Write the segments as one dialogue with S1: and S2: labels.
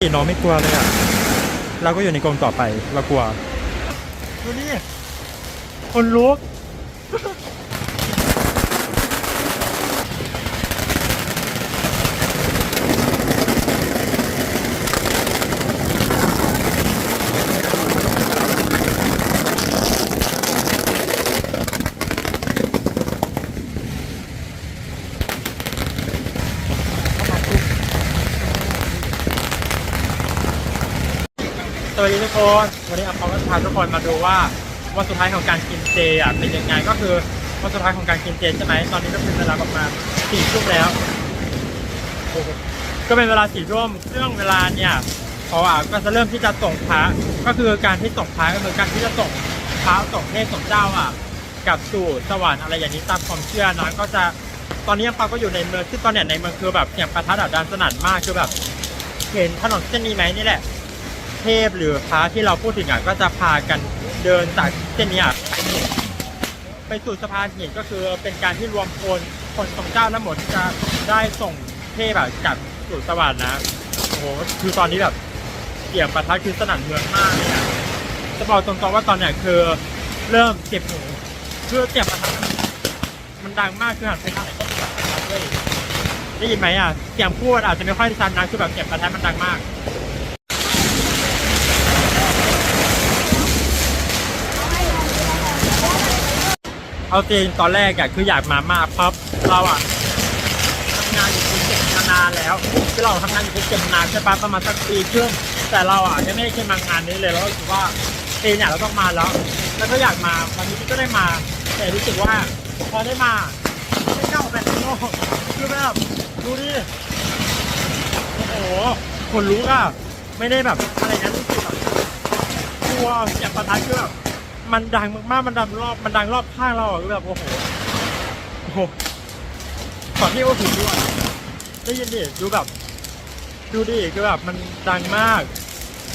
S1: น้องไม่กลัวเลยอะ เราก็อยู่ในกรงต่อไป เรากลัว ดูนี่คนลุก ดีทุกคนวันนี้อัพเขาก็พาทุกคนมาดูว่าวันสุดท้ายของการกินเจอะเป็นยังไงก็คือวันสุดท้ายของการกินเจใช่ไหมตอนนี้ก็เป็นเวลาประมาณสี่ทุ่มแล้ว ก็เป็นเวลาสี่ทุ่มซึ่งเวลาเนี่ยเขาอะก็จะเริ่มที่จะส่งพระก็คือการที่ส่งพระก็คือการที่จะส่งพระส่งเทพส่งเจ้าอะกับสู่สวรรค์อะไรอย่างนี้ตามความเชื่อนะก็จะตอนนี้อัพเขาก็อยู่ในเมืองซึ่ตอนเนี้ยในเมืองคือแบบเสียงประทัดอะดังสนั่นมากคือแบบ เห็นถนนเส้นนี้ไหมนี่แหละ เทพหรือพระที่เราพูดถึงอะก็จะพากันเดินจากเส้นเนี้ไปนี่ไปสู่สะพานหินก็คือเป็นการที่รวมคนคนทรงเจ้าทั้งหมดจะได้ส่งเทพแบบกลับสู่สวรรค์นะโอ้โหคือตอนนี้แบบเสียงประทัดคือสนั่นเมืองมากเลยอะจะบอกตรงๆว่าตอนเนี้ยคือเริ่มเจ็บหูคือเสียงประทัดมันดังมากคือหันไปทางไหนก็เสียงประทัดด้ยได้ยินไหมอะเสียงพูดอาจจะไม่ค่อยชัดนะคือแบบเสียงประทัดมันดังมาก เอาจริงตอนแรกอะคืออยากมามากเพราะเราอะทำงานอยู่ภูเก็ตมานานแล้วที่เราทำงานอยู่ภูเก็ตมานานใช่ปะประมาณสักปีครึ่งแต่เราอะยังไม่ได้เคยมางานนี้เลยแล้วก็รู้สึกว่าปีเนี่ยเราต้องมาแล้ว แล้วก็อยากมาวันนี้ก็ได้มา แต่รู้สึกว่าพอได้มาไม่กล้าออกไปข้างนอกคือแบบดูดิโอ้โหคนลุกอะไม่ได้แบบอะไรนะรู้สึกแบบกลัวเสียงประทัดคือแบบ มันดังมากๆมันดังรอบ มันดังรอบข้างเราอะแบบโอ้โห โอ้โหขอที่โอ้ถึงด้วยได้ยินดิดูแบบ ดูดิคือแบบมันดังมาก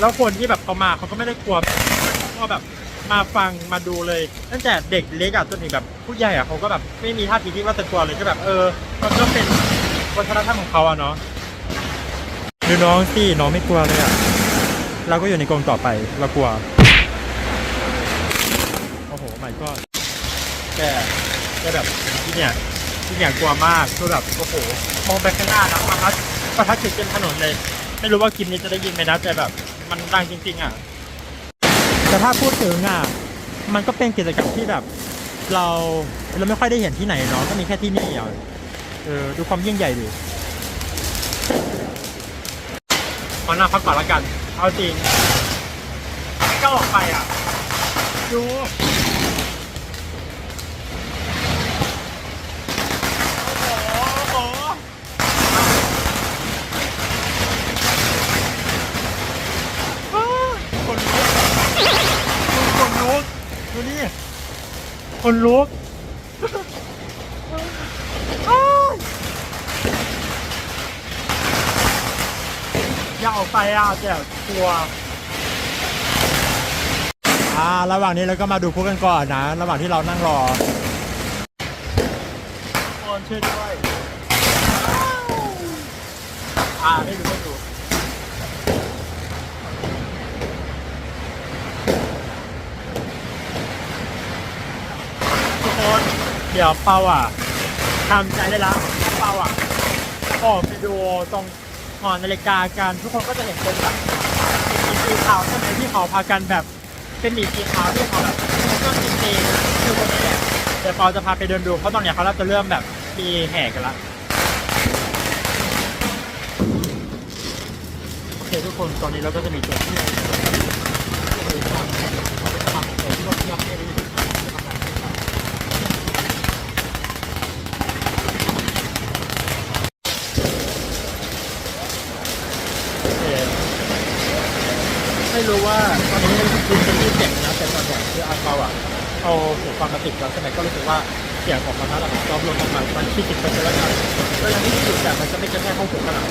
S1: แล้วคนที่แบบเขามาเขาก็ไม่ได้กลัวก็แบบมาฟังมาดูเลย ตั้งแต่เด็กเล็กอะจนถึงแบบผู้ใหญ่อะเขาก็แบบไม่มีท่าทีที่ว่าจะกลัวเลยก็แบบเออมันก็เป็นวัฒนธรรมของเขาอะเนาะดูน้องสิน้องไม่กลัวเลยอะเราก็อยู่ในกรงต่อไปเรากลัว โอ้โหไม่ก็แกแกแบบที่เนี่ยที่เนี่ยกลัวมากคือแบบโอ้โหมองไปข้างหน้านะประทัดประทัดจุดเต็มถนนเลย ไม่รู้ว่าคลิปนี้จะได้ยินไหมนะแต่แบบ มันดังจริง ๆ อะ แต่ถ้าพูดถึงอะ มันก็เป็นกิจกรรมที่แบบ เราเราไม่ค่อยได้เห็นที่ไหนเนาะก็มีแค่ที่นี่อะเออดูความยิ่งใหญ่ดิขอหน้าพักก่อนละกัน เอาจริงก็ออกไปอะดูโอ้โหอ้าวคนลุกดูคนลุก ดูนี่คนลุกอ้าวอย่าออกไปอะเดี๋ยวกลัว อ่า ระหว่างนี้เราก็มาดูพวกกันก่อนนะ ระหว่างที่เรานั่งรอคนช่วยด้วย อ่าไม่ดูไม่ดูทุกคน เดี๋ยวเปาอะทำใจได้แล้วเปาอะออกไปดูตรงหอนาฬิกากันทุกคนก็จะเห็นเป็นแบบมีสีขาวใช่ไหมที่เขาพากันแบบเป็นหมีสีขาวที่เขาแบบก็จริงๆคือตรงนี้แหละเดี๋ยวเปอจะพาไปเดินดูเพราะตอนเนี้ยเขาเริ่มจะเริ่มแบบมีแห่กันละโอเคทุกคนตอนนี้เราก็จะมีตัวที่โอ ไม่รู้ว่าตอนนี้คุณเป็นที่เจ็บนะแต่ตอนนี้คืออาเขาอะเอาหูฟังมาติดแล้วใช่ไหมก็รู้สึกว่าเสียงของมันระดับรอบลงประมาณมันที่สิบเปอร์เซ็นต์แล้วกันก็ยังไม่ได้หยุดแต่มันจะไม่กระแทกเข้าหูขนาด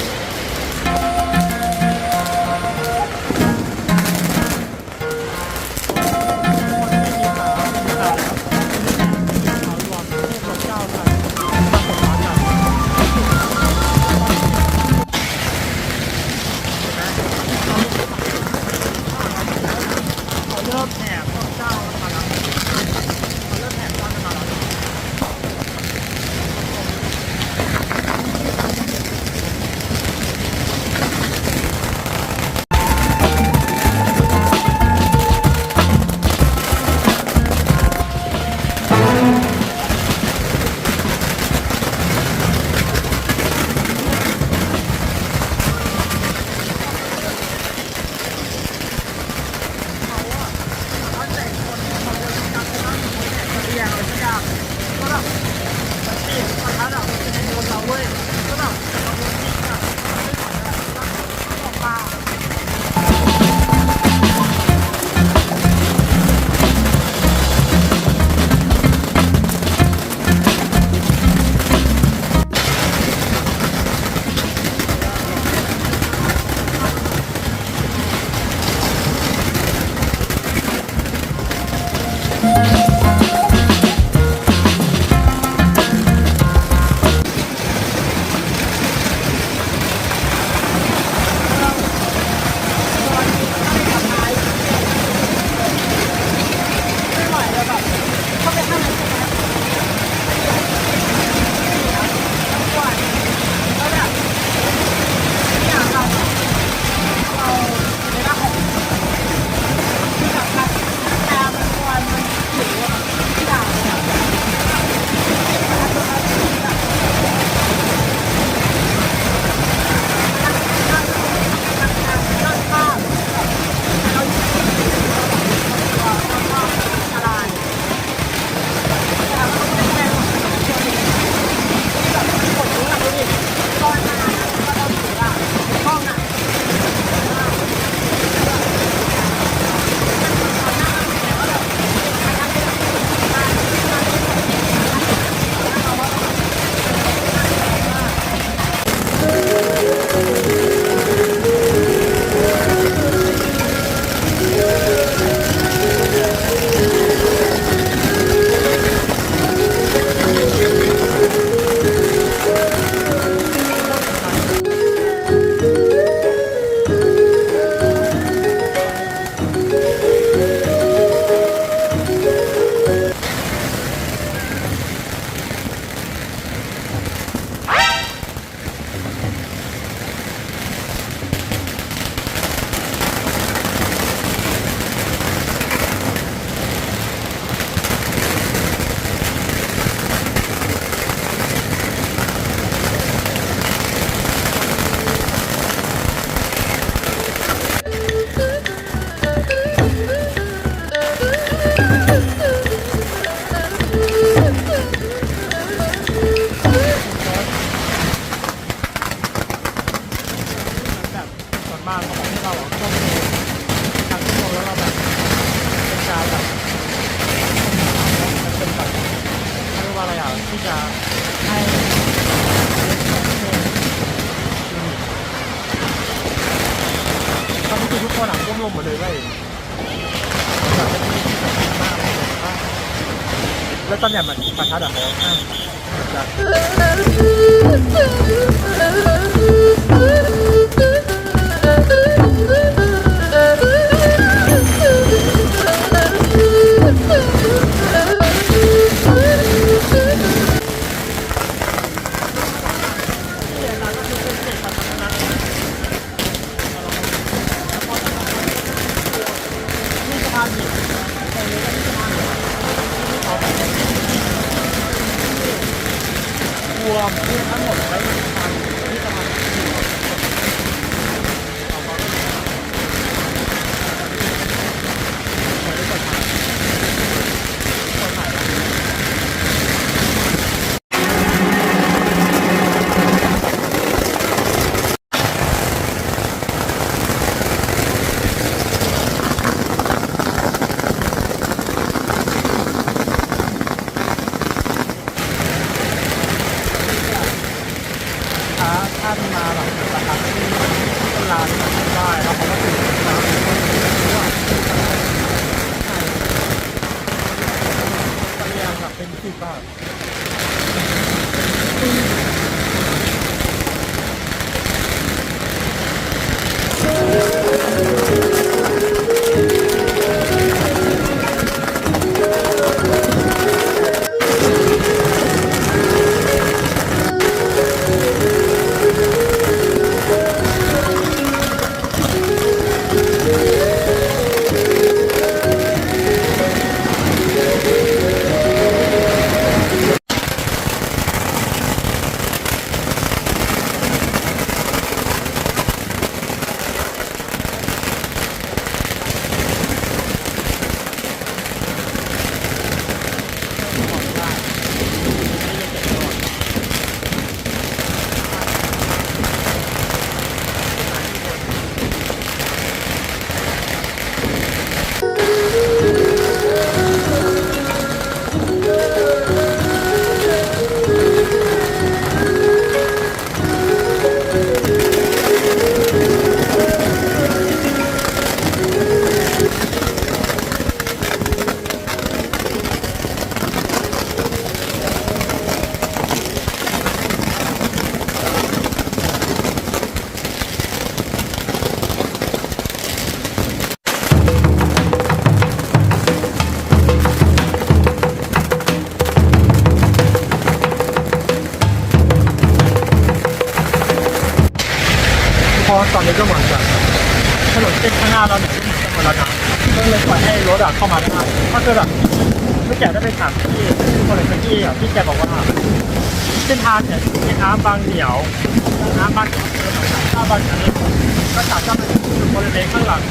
S1: มากขอกให้เราอะควบคุการควบคุมแล้วเราแบบเป็นการแบบมันเป็นแบบเขาเรียกว่าอะไรอะที่จะให้ตอนนี้ทุกคนอะร่วมลงหมดเลยเว้ยแบบเป็นที่ที่สำคัญมากเลยว่าแล้วตอนเนี้ยมันประทัดอะเขาห้ามจะ นี่ เข้ามาได้ก็คือแบบไม่แกได้ไปถามที่คนในพื้นที่อะที่แกบอกว่าเส้นทางเนี่ยมีน้ำบางเหนียวน้ำบางเหนียวเจอหน่อยน้ำบางเหนียวเนี่ยก็จากถ้ามันอยู่บริเวณข้างหลัง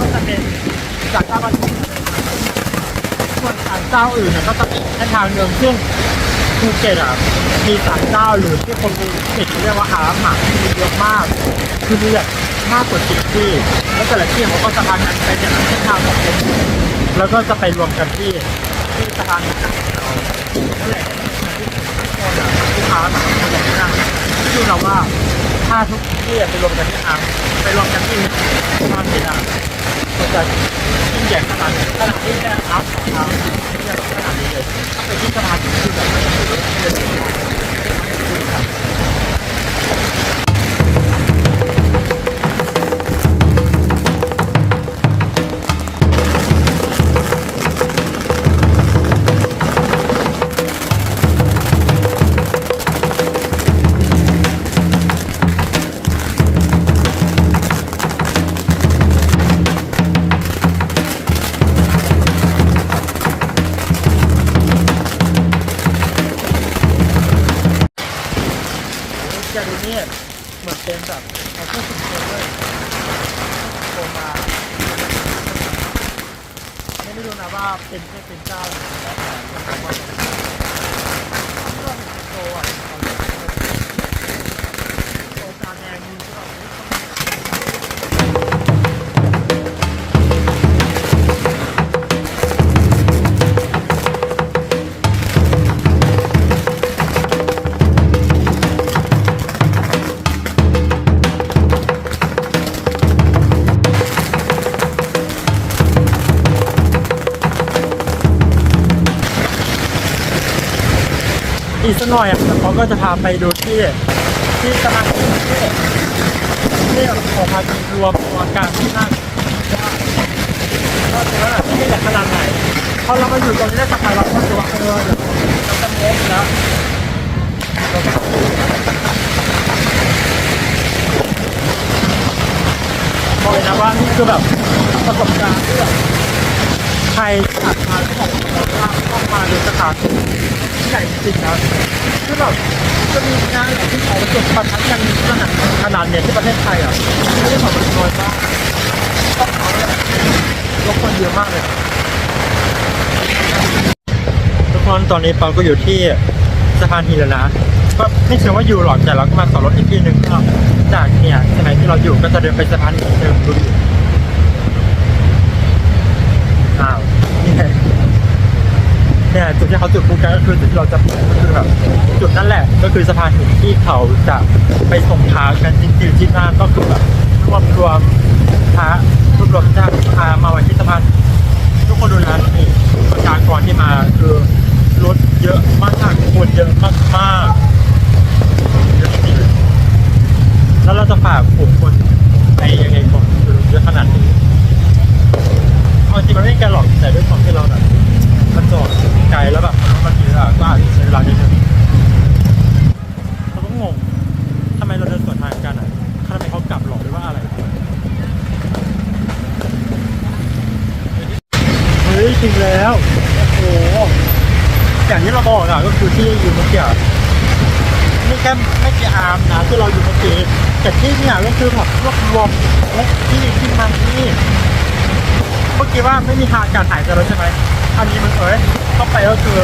S1: ก็จะเป็นจากถ้ามันส่วนศาลเจ้าอื่นเนี่ยก็จะเป็นเส้นทางเดิมซึ่งภูเก็ตอะมีศาลเจ้าหรือที่คนภูเก็ตเรียกว่าอาหมามีเยอะมากคือแบบ มากกว่าสิบที่ แล้วแต่ละที่เขาก็สะพานกันไปแต่ละเส้นทางของเป็นแล้วก็จะไปรวมกันที่ที่สะพานของเรานั่นแหละลูกค้าแบบมาจากที่นั่นที่เราว่าถ้าทุกที่ไปรวมกันที่อ่างไปรวมกันที่สมาร์ทอะมันจะยิ่งใหญ่ขนาดขนาดที่แค่อัพของทางที่จะขนาดนี้เลยถ้าไปที่สมาร์ทคือแบบไม่ได้เลย สักหน่อยอะแล้วเขาก็จะพาไปดูที่ที่สถานที่ที่ที่ของพาทีรวมตัวการที่นั่งว่าก็ถือว่าที่นี่แหละขนาดไหนพอเรามาอยู่ตรงนี้ได้สักพักเราก็รู้สึกว่าเออเดี๋ยวเราจะเมฟแล้วก็บอกเลยนะว่านี่คือแบบประสบการณ์ที่แบบใครผ่านมาที่บอกว่าต้องมาดูสถานที่ ใหญ่จริงนะคือแบบจะมีงานที่ของจุดประทัดยังขนาดขนาดเนี่ยที่ประเทศไทยอะไม่ได้ของมันน้อยมากต้องเขาเนี่ยยกคนเยอะมากเลยทุกคนตอนนี้ปองก็อยู่ที่สะพานหินแล้วนะก็ไม่เชื่อว่าอยู่หรอกแต่เราก็มาต่อรถอีกที่หนึ่งก็จากเนี่ยใช่ไหมที่เราอยู่ก็จะเดินไปสะพานหินเดิมดูดิอ้าว เนี่ยจุดที่เขาจุดพลุกันก็คือจุดที่เราจะก็คือแบบจุดนั่นแหละ ก็คือสะพานหินที่เขาจะไปส่งพระกันจริงๆที่นั่นก็คือแบบรวบรวมพระรวบรวมเจ้าพามาไว้ที่สะพานทุกคนดูนะนี่ประชากรที่มาคือรถเยอะมากคนเยอะมากมากๆเยอะจริงๆแล้วเราจะฝากกลุ่มคนไปยังไงก่อนคือเยอะขนาดนี้เอาจริงมันไม่ไกลหรอกแต่ด้วยความที่เราแบบ มันจอดไกลแล้วแบบมันเยอะก็อาจจะใช้เวลานิดนึงเราก็งงทำไมเราเดินสวนทางกันอะทำไมเขากลับหรอหรือว่าอะไรเฮ้ยจริงแล้วโอ้โหอย่างที่เราบอกอะก็คือที่อยู่เมื่อกี้อะนี่แค่ไม่กี่อาร์มนะที่เราอยู่เมื่อกี้แต่ที่เนี่ยก็คือแบบรวบรวมที่ที่มันที่เมื่อกี้ว่าไม่มีทางการหายใจแล้วใช่ไหม อันนี้มันเอ้ยต้องไปก็คือ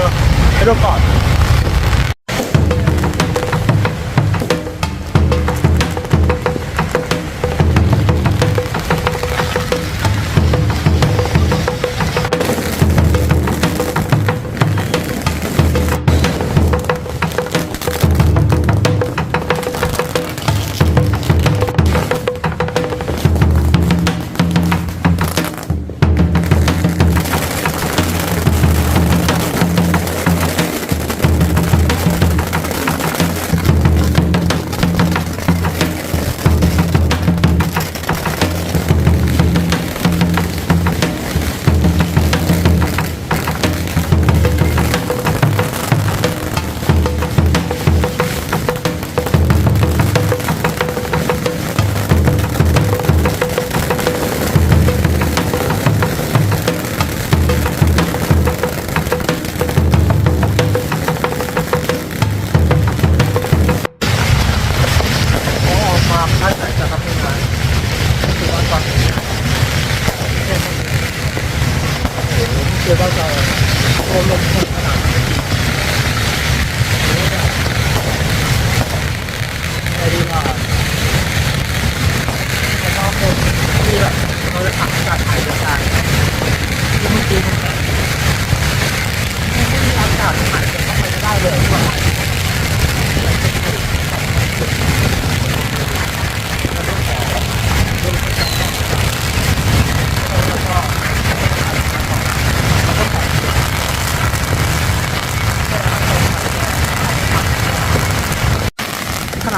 S1: ไปดูก่อน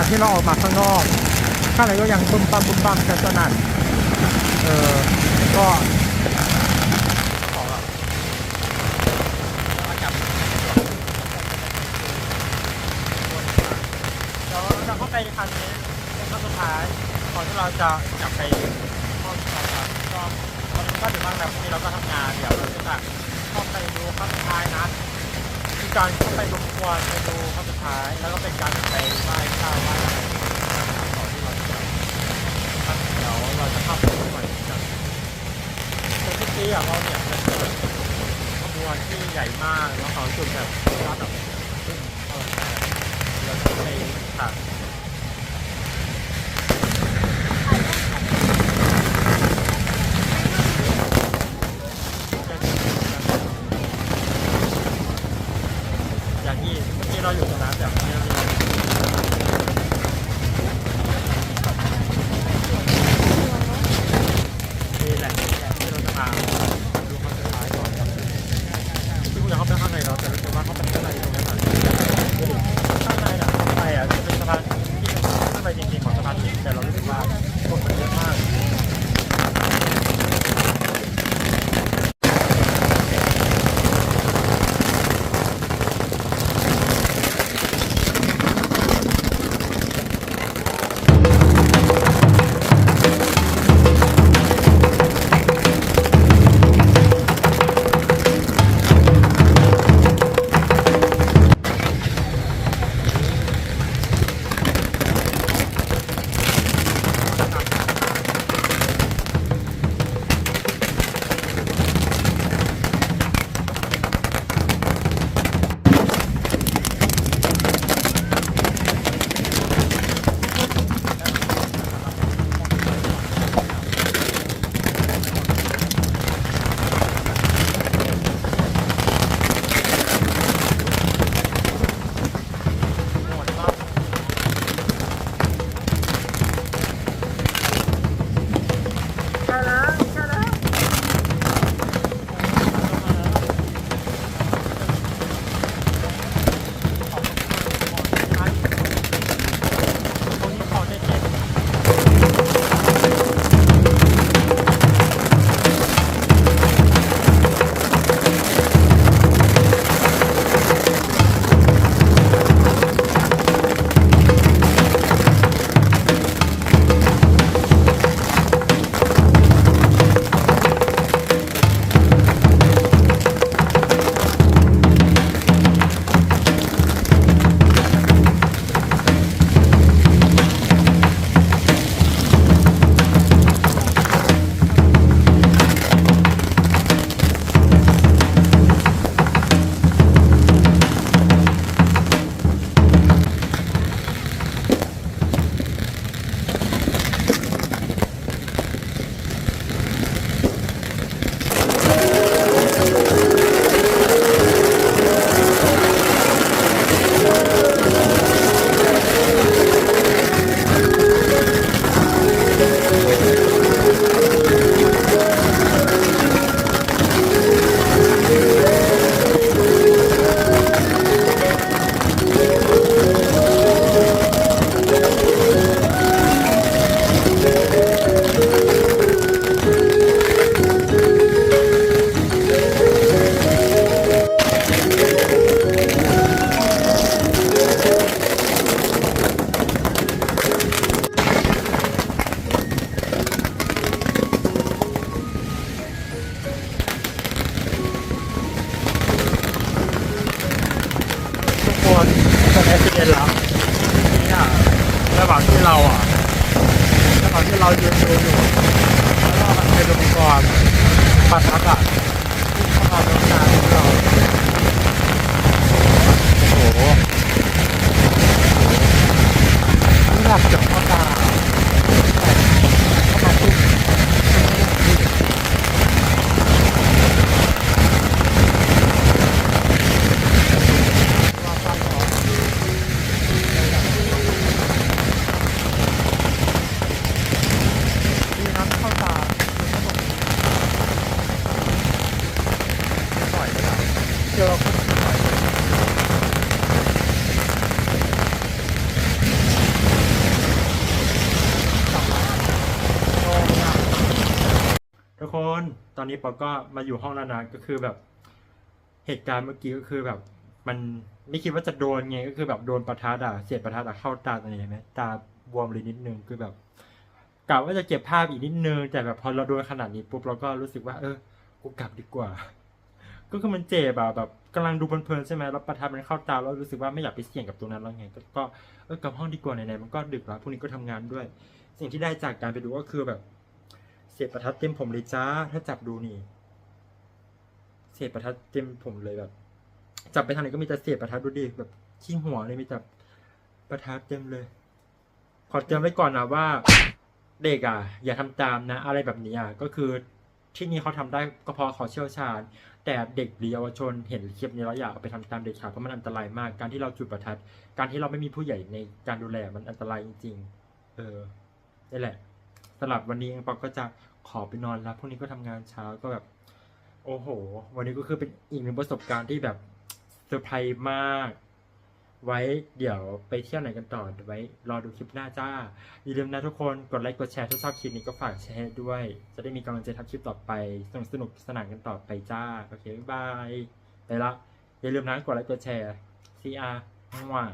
S1: ที่เราออกมาข้างนอก ข้างในก็ยังปุ้มปั้มปุ้มปั้มกันสนั่นเออก็ขอเดี๋ยวเข้าไปในคันนี้เป็นครั้งสุดท้ายก่อนที่เราจะกลับไปห้องที่เราพักก็ตอนนี้ก็ถึงบ้านแล้วพรุ่งนี้เราก็ทำงานเดี๋ยวเราจะเข้าไปดูครั้งสุดท้ายนะมี การเข้าไปรบกวนไปดูข้อสุดท้าย แล้วก็เป็นการไปไหว้เจ้าไหว้อะไรก่อที่เราจะทำเดี๋ยวเราจะเข้าไปดูก่อนกันแต่ที่ปีอะเราเนี่ยเป็นขบวนที่ใหญ่มากแล้วเขาจุดแบบว่าแบบเออเราจะไปถ่าย ระหว่างที่เราอะระหว่างที่เรายืนดูอยู่แล้วเราไปดูก่อนปัดทักอะที่เข้ามาในงานของเราโอ้โหนี่หลับจบเข้าตามาปุ๊บ ดีนะเข้าตาปล่อยไปแล้วเจอเราก็ปล่อยไปทุกคน ตอนนี้ปอก็มาอยู่ห้องแล้วนะก็คือแบบ เหตุการณ์เมื่อกี้ก็คือแบบ มันไม่คิดว่าจะโดนไงก็คือแบบโดนประทัดอะเสียดประทัดอะเข้าตาตรงนี้เห็นไหมตาบวมเลยนิดนึงคือแบบกะว่าจะเก็บภาพอีกนิดนึง แต่แบบพอเราโดนขนาดนี้ปุ๊บเราก็รู้สึกว่า เออ กูกลับดีกว่า ก็คือมันเจ็บอะแบบกำลังดูเพลินๆใช่ไหมแล้วประทัดมันเข้าตาแล้วรู้สึกว่าไม่อยากไปเสี่ยงกับตรงนั้นแล้วไง ก็เออกลับห้องดีกว่าไหนๆมันก็ดึกแล้วพรุ่งนี้ก็ทำงานด้วย สิ่งที่ได้จากการไปดูก็คือแบบ เสียบประทัดเต็มผมเลยจ้า ถ้าจับดูนี่เสียบประทัดเต็มผมเลยแบบ จับไปทางไหนก็มีแต่เสียบประทัดดูดิแบบขี้หัวเลยมีแต่ประทัดเต็มเลย ขอเตือนไว้ก่อนนะว่า เด็กอะ อย่าทำตามนะ อะไรแบบนี้อะก็คือที่นี่เขาทำได้ก็เพราะเขาเชี่ยวชาญ แต่เด็กหรือเยาวชนเห็นคลิปนี้แล้วอยากเอาไปทำตามเด็กขาดเพราะมันอันตรายมาก การที่เราจุดประทัด การที่เราไม่มีผู้ใหญ่ในการดูแลมันอันตรายจริง ๆ เออนี่แหละสำหรับวันนี้ปอกก็จะ ขอไปนอนแล้วพรุ่งนี้ก็ทำงานเช้าก็แบบ โอ้โห วันนี้ก็คือเป็นอีกหนึ่งประสบการณ์ที่แบบเซอร์ไพรส์มาก ไว้เดี๋ยวไปเที่ยวไหนกันต่อไว้ รอดูคลิปหน้าจ้า อย่าลืมนะทุกคนกดไลค์กดแชร์ถ้าชอบคลิปนี้ก็ฝากแชร์ด้วย จะได้มีกำลังใจทำคลิปต่อไปสนุกสนุกสนานกันต่อไปจ้าโอเคบ๊ายบายไปละอย่าลืมนะกดไลค์กดแชร์ CR ว้าว